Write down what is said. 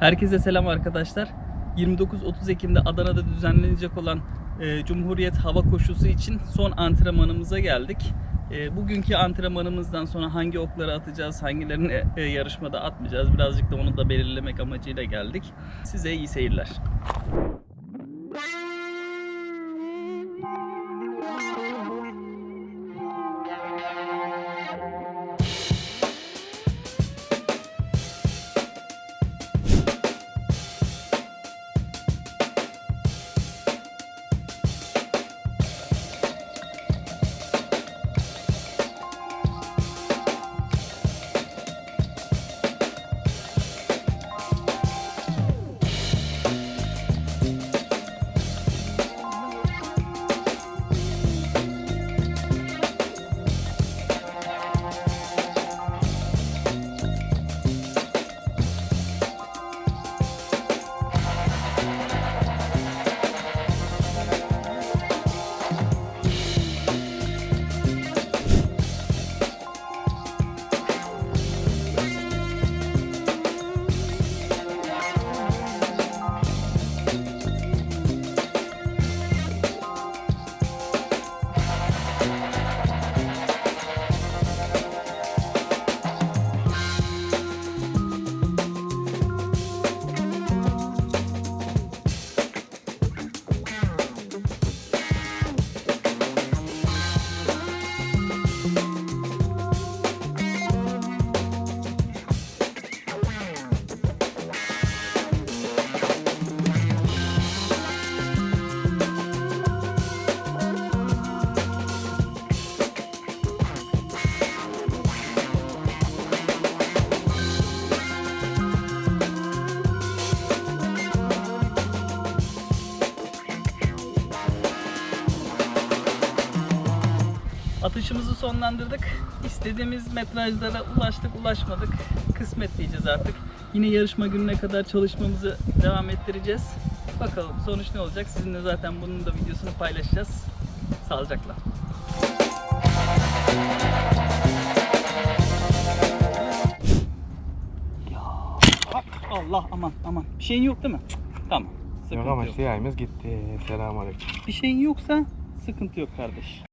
Herkese selam arkadaşlar. 29-30 Ekim'de Adana'da düzenlenecek olan e, Cumhuriyet Hava Koşusu için son antrenmanımıza geldik. E, bugünkü antrenmanımızdan sonra hangi okları atacağız, hangilerini e, yarışmada atmayacağız birazcık da onu da belirlemek amacıyla geldik. Size iyi seyirler. Atışımızı sonlandırdık. İstediğimiz metrajlara ulaştık, ulaşmadık. Kısmet diyeceğiz artık. Yine yarışma gününe kadar çalışmamızı devam ettireceğiz. Bakalım sonuç ne olacak? Sizinle zaten bunun da videosunu paylaşacağız. Sağlıcakla. Ya, Allah aman aman. Bir şeyin yok değil mi? Tamam. Sıkıntı Yok ama yok. siyahımız gitti. Selamünaleyküm. Bir şeyin yoksa sıkıntı yok kardeş.